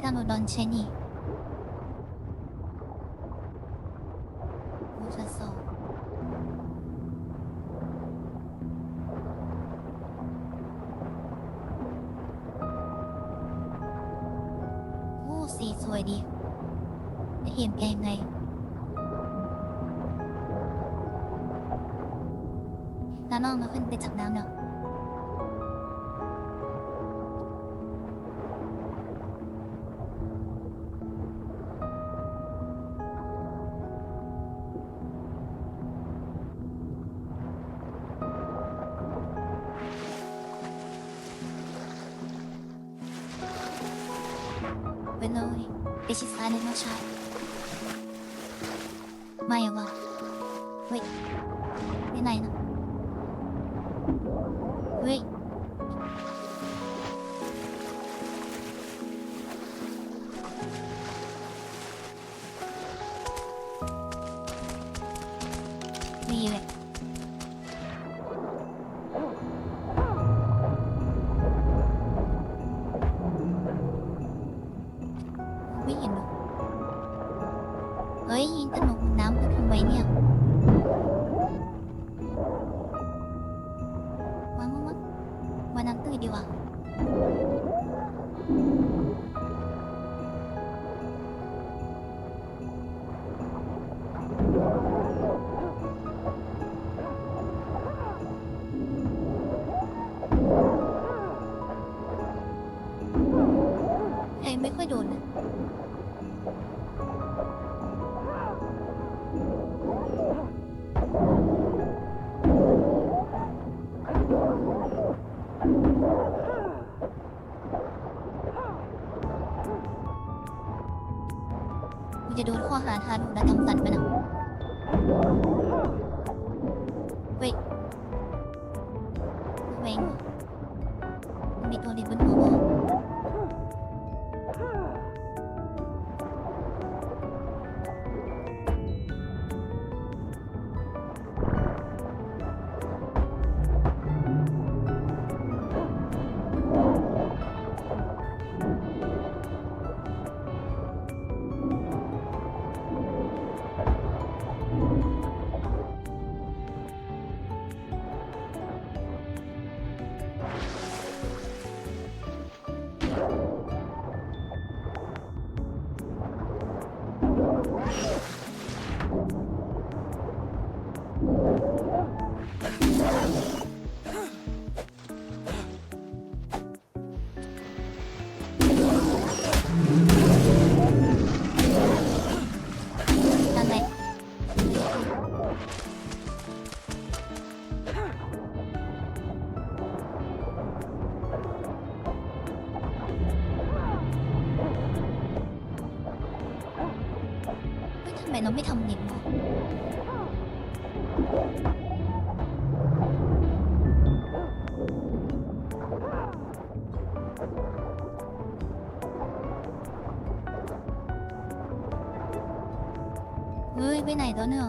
ったのなんジェニー ไปเอยไปชิสันายเลยน้องช่ยไม่ว่าเว้ยำไมเราไม่ทำเน็ตวะเฮ้ย ไปไหนแล้วเนี่ย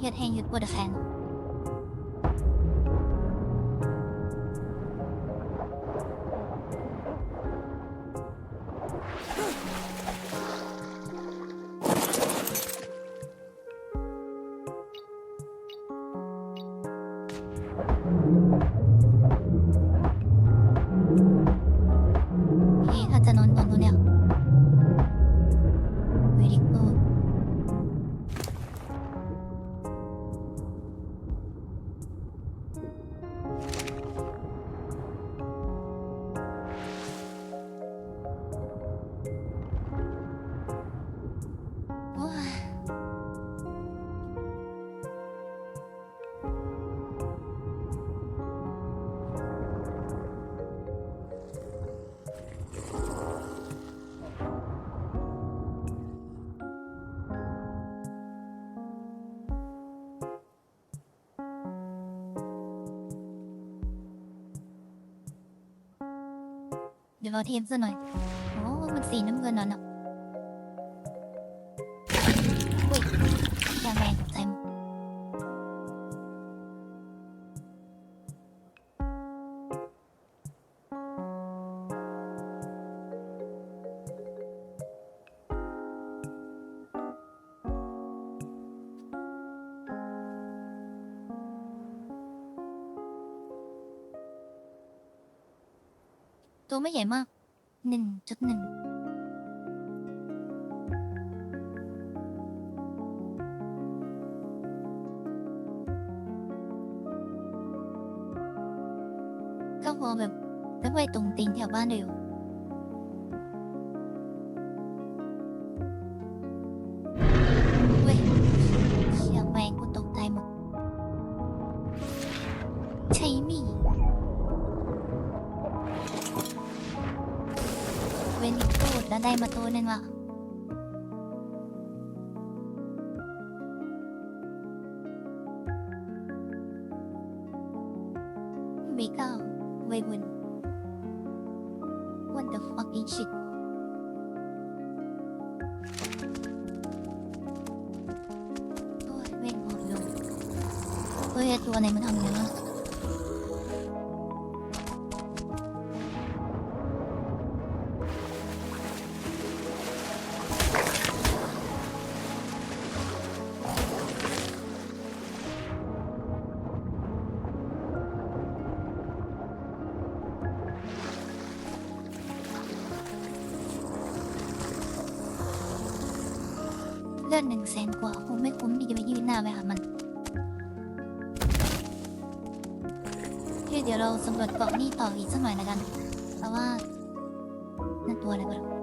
เฮ็ดแหงเฮ็ดปวดแขน เดี๋ยวเราเทียมซะหน่อย โอ้ มันสีน้ำเงินนั่นอะ ตัวไม่ใหญ่มากหนึ่งจุดหนึ่งก็พอแบบไม่ไปตรงตีนแถวบ้านเดียว เลือดหนึ่งแสนกว่าคงไม่คุ้มที่จะไปยืนหน้าไปหามันที่เดี๋ยวเราสำรวจเกาะนี่ต่ออีกสักหน่อยแล้วกัน แต่ว่านั่นตัวอะไรบ้าง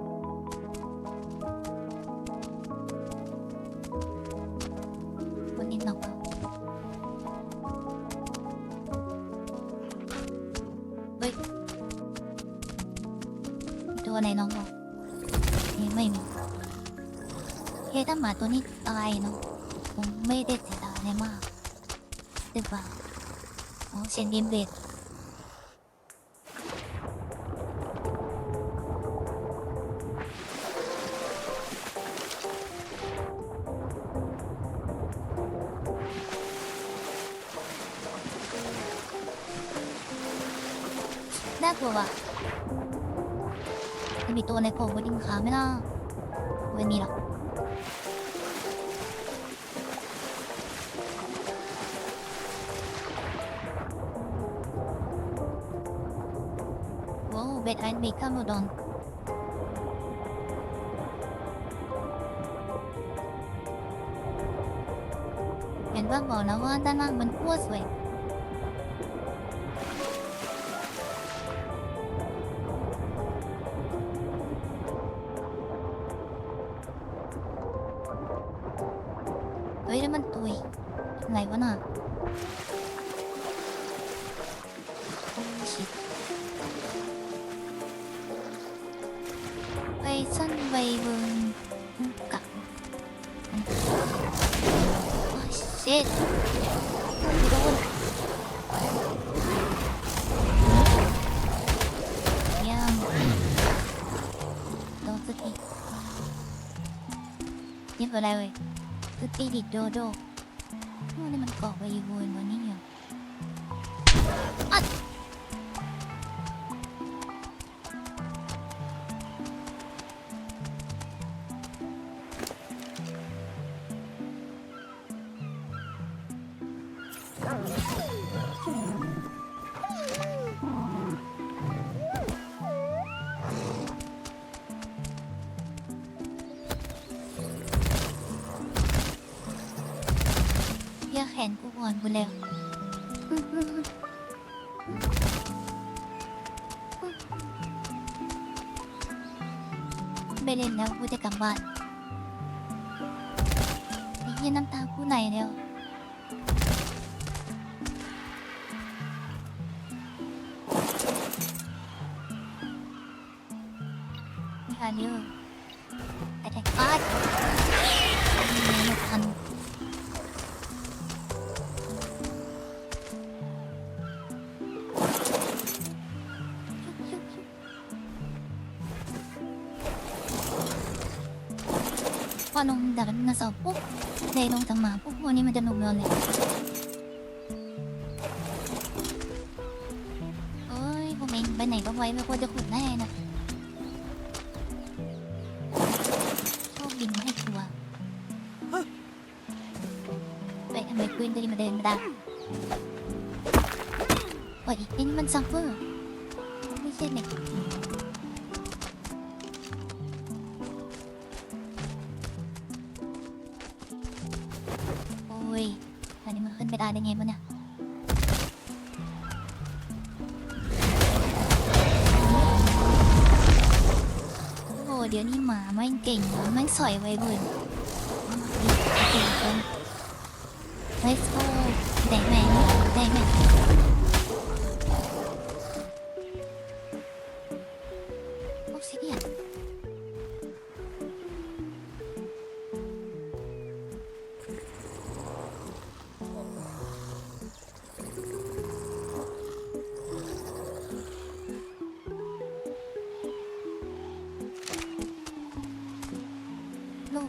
ตัวนี้ตายเนาะผมไม่ได้เสียดายอะไรมากหรือเปล่าอ๋อเสียงดิมเบดน่ากลัวว่ะจะมีตัวในโผล่บนดินขาไหมล่ะ I'd become udon. เห็นว่าบอกนะว่าด้านล่างมันขั้วสวยเฮ้ยแล้วมันตุยอะไรวะน่ะ อ้เช็ดโดนยังโดนสติยังเป็นไรเว้ยสตีดิโดโดโอ้นี่มันเกาะไปอยู่บนวันนี้ ขนกูก่อนกูเร็วไม่เล่นแล้วกูจะกลับบ้านไอ้เหี้ยน้ำตาคู่ไหนแล้ว พอลงดับมันสอบปุ๊บเลยลงจากหมาปุ๊บวันนี้มันจะหนุกนอนเลยเอ้ยผมเองไปไหนก็ไว้ไม่ควรจะขุดแน่นะโชคดีไม่ให้กลัวไปทำไมปืนจะมาเดินมาได้โอ้ยไอ้นี่มันซัฟเฟอร์ไม่ใช่เด็ก ก่งนะไม่งสอยไว้เบิร์น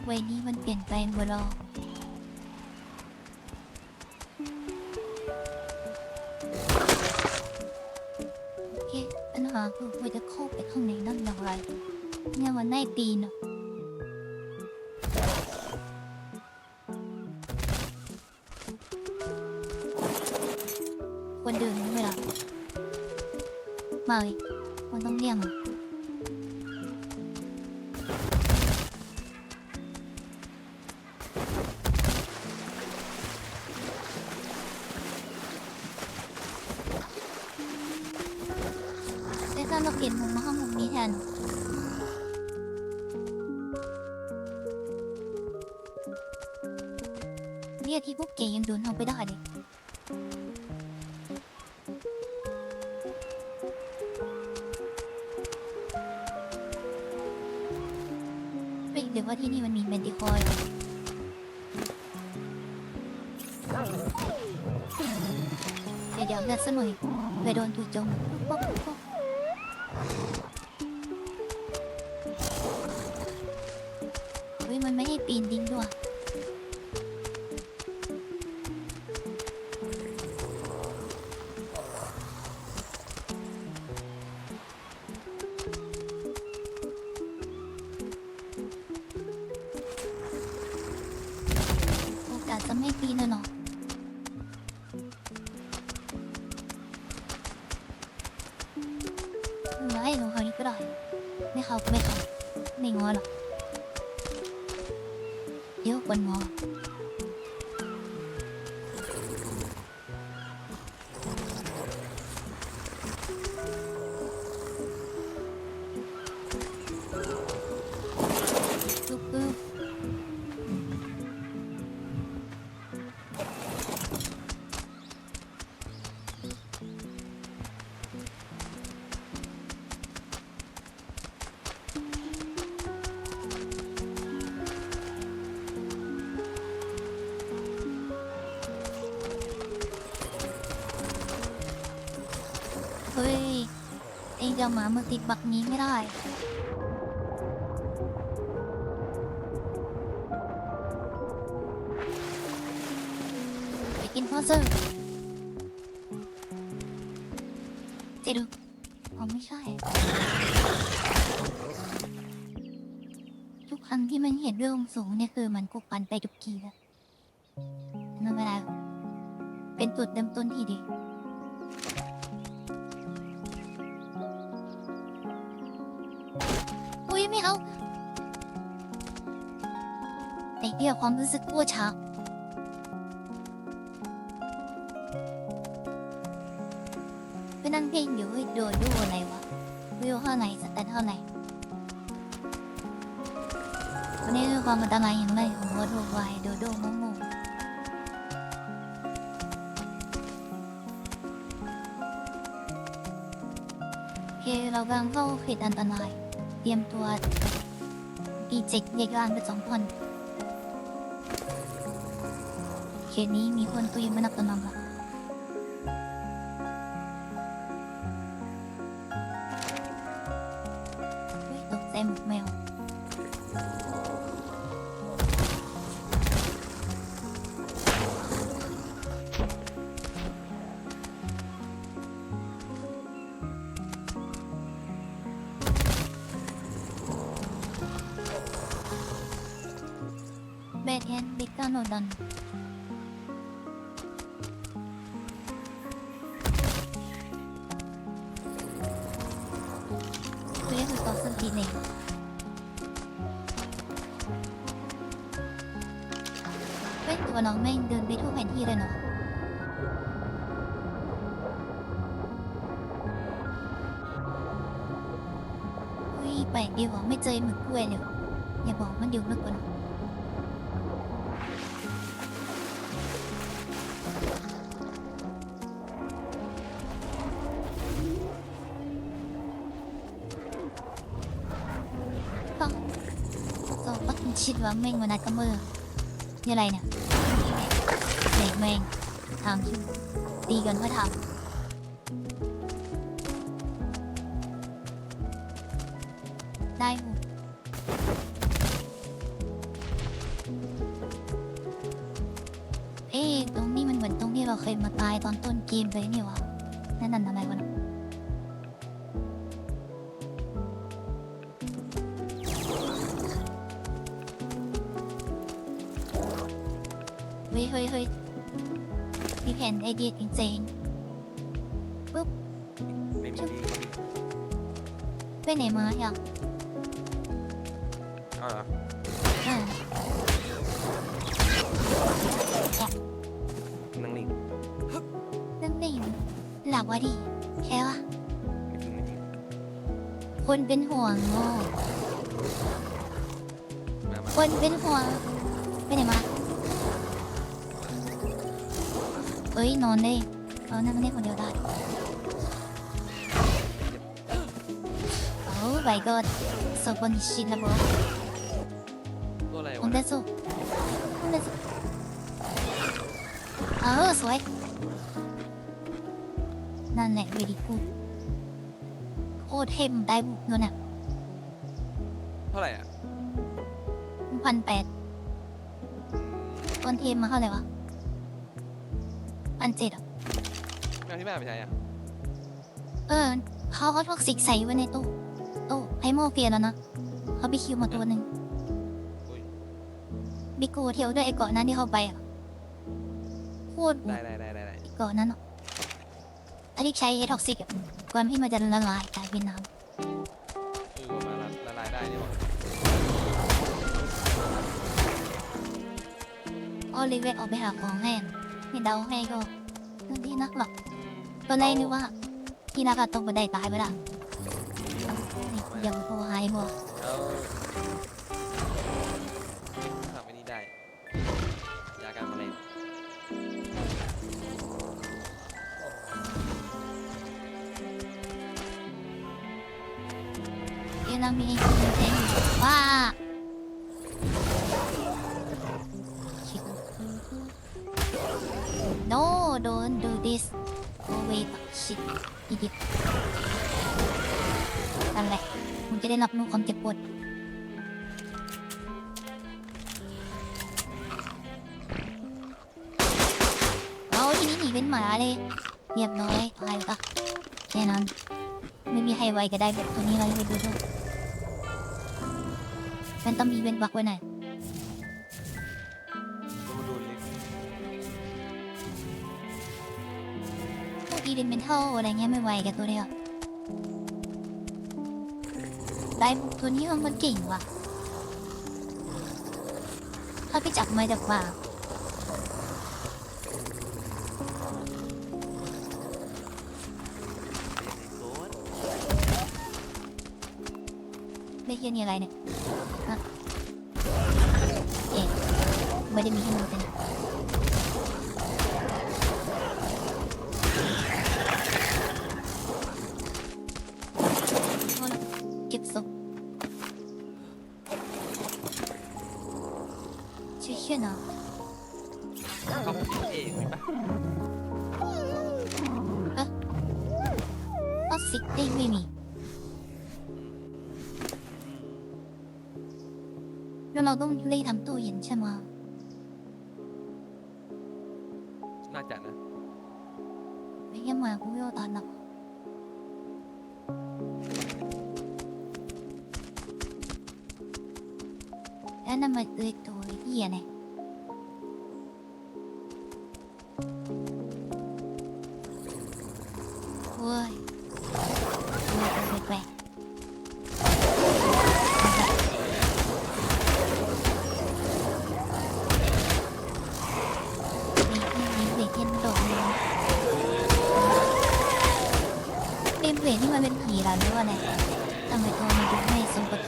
โลกใบนี้มันเปลี่ยนแปลงหมดหรอกโอเคปัญหาคือว่าจะเข้าไปข้างในนั่นอย่างไรเนี่ยมันได้ตีนอะควรเดินไหมล่ะมาเลย เปลี่ยนมุมมาห้องมุมนี้แทนเนี่ยที่พวกเกยังโดนเอาไปได้เลยเฮ้ยหรือว่าที่นี่มันมีเมนติคอยเดี๋ยวเดี๋ยวเลือดซะหน่อยเผื่อโดนถูกจงป๊อกป๊อก ไม่ปีนเลยเหรอไม่ให้หนูเขานี้ก็ได้ไม่เขาเงอ ฮ้ยเองจะเอาหมามาติดบักนี้ไม่ได้ไปกินพ่อเซอร์เจดูอ๋อไม่ใช่ ทุกครั้งที่มันเห็นเรื่องสูงเนี่ยคือมันกุกปันไปทุกทีแล้วนั่นไม่ได้เป็นจุดเริ่มต้นที่ดี ไม่เอาไอเหี้ยความรู้สึกกู้ช้าไปนั่งเพ่งอยู่เฮ้ดนดูอะไรวะวิวเท่าไหร่สแตนเท่าไหร่วันนี้คือความอันตรายอย่างไรของวัดวายโดโดโมโมโอเคเรากำลังเข้าเขตอันตราย เตรียมตัวอีเจ็กเยกลานไปสองคนเขตนี้มีคนตุยมานับตัวนำละ กคือต่อสักทีหนึ่งเว้ยตัวน้องแม่งเดินไปทั่วแผนที่เลยเนาะอุ้ยแปลกดีว่ะไม่เจอหมึกกล้วยเลยอย่าบอกมันอยู่ลึกกว่อน ปักชิดว่าแม่งมานัดกับมือนี่อะไรเนี่ยเด็กแม่งทางคิวตีกันเพื่อทำได้หูเอ๊ะตรงนี้มันเหมือนตรงที่เราเคยมาตายตอนต้นเกมเลยนี่วะนั่นนั่นอะไรวะนะ เดียเจ๋งไม่มีดีๆไปไหนมาอยากเอาเหรออ่านั่งนิ่งนั่นนี่หลักว่าดีแค่ว่าไม่จริงไม่จริงคนเป็นห่วงโง่มามาคนเป็นห่วง อ้ยนอนได้เอานั่งได้คนเดียวได้โอ้ my god สซบนิชินแล้วบอตัววะมันได้โซมันได้โซเออสวยนั่นแหละเวดีกูโคตรเท่มได้บุกเงินอะเท่าไหร่อะพันแปดต้นเทมมาเท่าไหร่วะ พันเจ็ดอะไม่เอาที่แม่ไปใช้อะเออเขาเขาท็อกซิกใส่ไว้ในตู้ตู้ไอโมเฟียแล้วนะเขาไปคิวมาตัวหนึ่งอุ้ยบิโกเทียวด้วยไอเกาะนั้นที่เขาไปอะโคตรได้ได้ได้ได้ได้ไอเกาะนั้นอะถ้าที่ใช้ไอท็อกซิกอะก่อนที่มันจะละลายกลายเป็นน้เออว่ามาละละลายได้นี่หว่าำออลิเวตออกไปหาของให้อะ ไม่เดาให้ก็นั่นที่นักหรอกตอนแรกนึกว่าที่นักอะตกบันไดตายไปละนี่ยังโทรหายบ่ เอา ชิอีดินั่นแหละมึงจะได้รับรู้ความเจ็บปวดเอาทีนี้หนีเป็นหมาเลยเรียบร้อยตายละแน่นอนไม่มีใครไวก็ได้แบบตัวนี้เลยไปดูดูมันต้องมีเว้นวักไว้หน่อย อีลิเมนทัลอะไรเงี้ยไม่ไหวกับตัวเดียวได้ตัวนี้มันเก่งว่ะ ถ้าพี่จับมาจากป่าได้เฮียนี่อะไรเนี่ย เองมีปะก็สิกได้ไม่มีแล้วเราต้องเล่ทำตู้เย็นใช่ไหม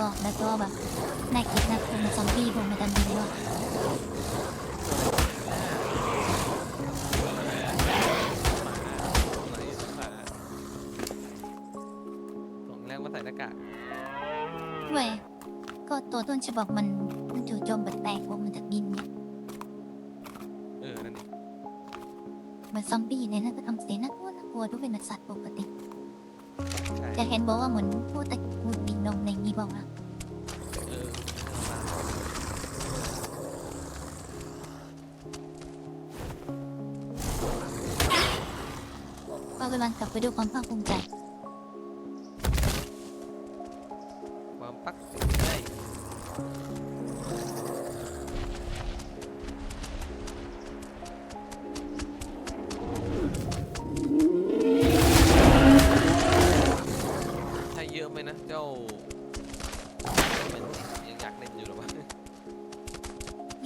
กอบแล้วก็แบบน่าคิดน่ากลัวมันซอมบี้ผมไม่ดันดีว่ะส่งแรงมาใส่หน้ากากเว้ยก็ตัวต้นฉบับมันมันจู่โจมแปลกๆว่ามันจะบินเนี่ยเออ นั่นเองเหมือนซอมบี้เนี่ยนะก็ทำเสียงน่ากลัวน่ากลัวดูเป็นสัตว์ปกติ ใช่ จะเห็นบอกว่าเหมือนพวกตะกู บินลงในนี้บอกนะเออมาก็กำลังกลับไปดูความภาคภูมิใจ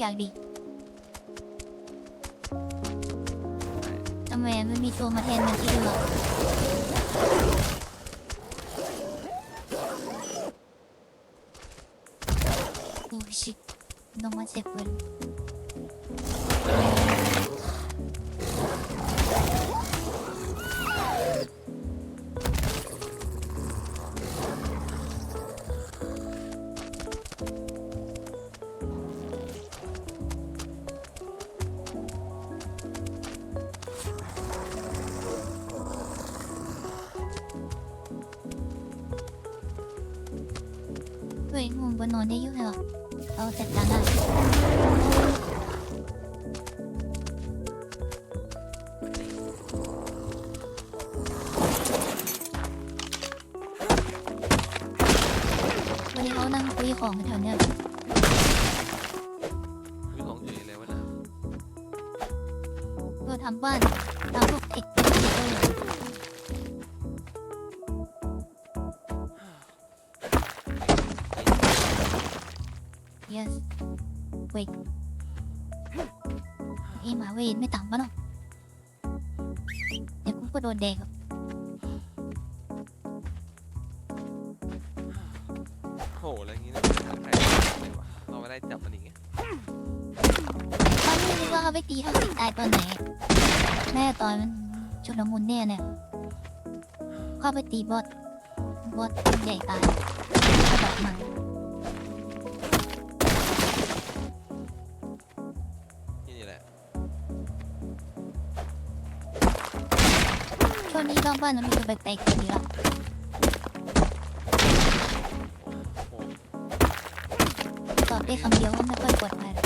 อยากดีทำไมไม่มีตัวมาแทนมันที่เดือ เอาจัดการได้วันนี้เขานั่งคุยของกันแถวเนี้ยมีของอยู่ในแล้วะนะเพื่อทำบ้าน wait ไอ้หมาเวนไม่ต่ำปะเนาะเดี๋ยวกูก็โดนแดงอะโหอะไรอย่างงี้นะใครเลยวะเอาไม่ได้จับมันอีกไงตอนนี้นึกว่าเขาไปตีเท่าสิตายตอนไหนแม่ตอนมันชุลมุนเนี่ยเนี่ยเข้าไปตีบอสบอสใหญ่ตายก็แบบมัน นี้รอบบ้านมันมีตัวแปลกๆอยู่ละโอ้ตอบได้คำเดียวว่าไม่ค่อยปลอดภัยหรอก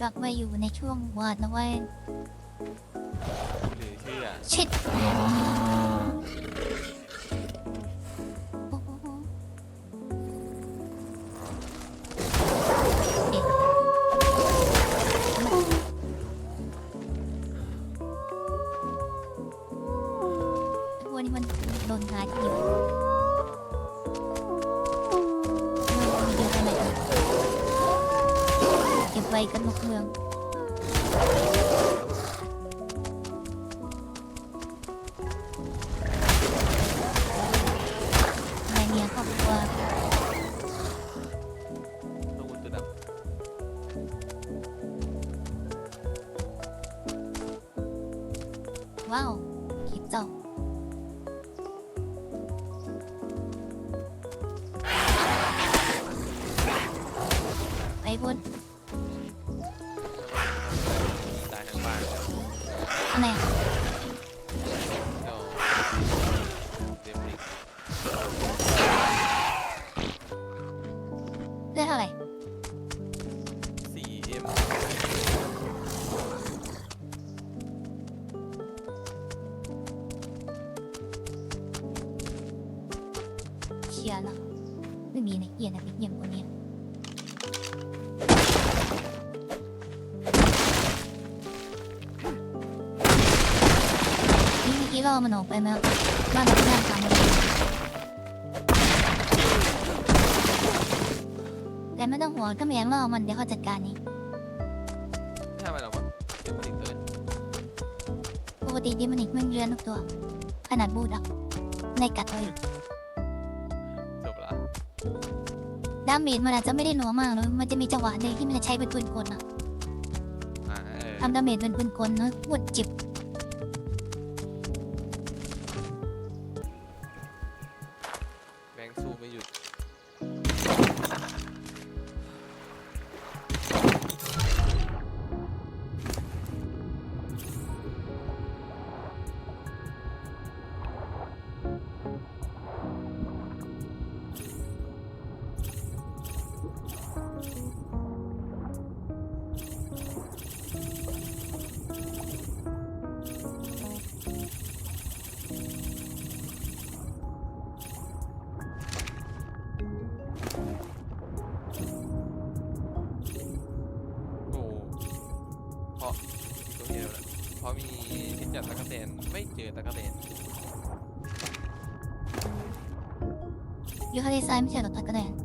กลับมาอยู่ในช่วงวาดนะเว้ยหรือเชื่อชิด เก็บไชียร์แล้วไม่มีในเกียร์นะไม่เกียร์คนเนี้ยนี่เมื่อกี้เราเอามันออกไปไหมบ้านเราไม่ได้ทำเลยแต่ไม่ต้องห่วงถ้าแมงเราเอามันเดี๋ยวเขาจัดการเองไม่ทำอะไรหรอกมั้งเดมลิกตัวนี้ปกติดิมันอีกมันเรือนทุกตัว ขนาดบูดอะในกัดเราอยู่ ดาเมจมันอาจจะไม่ได้หนัวมากเลยมันจะมีจังหวะหนึ่งที่มันจะใช้เป็นปืนกลอะอ่าเออทำดาเมจเป็นปืนกลเนอะปวดจิบแบ ยูคาลิซายไม่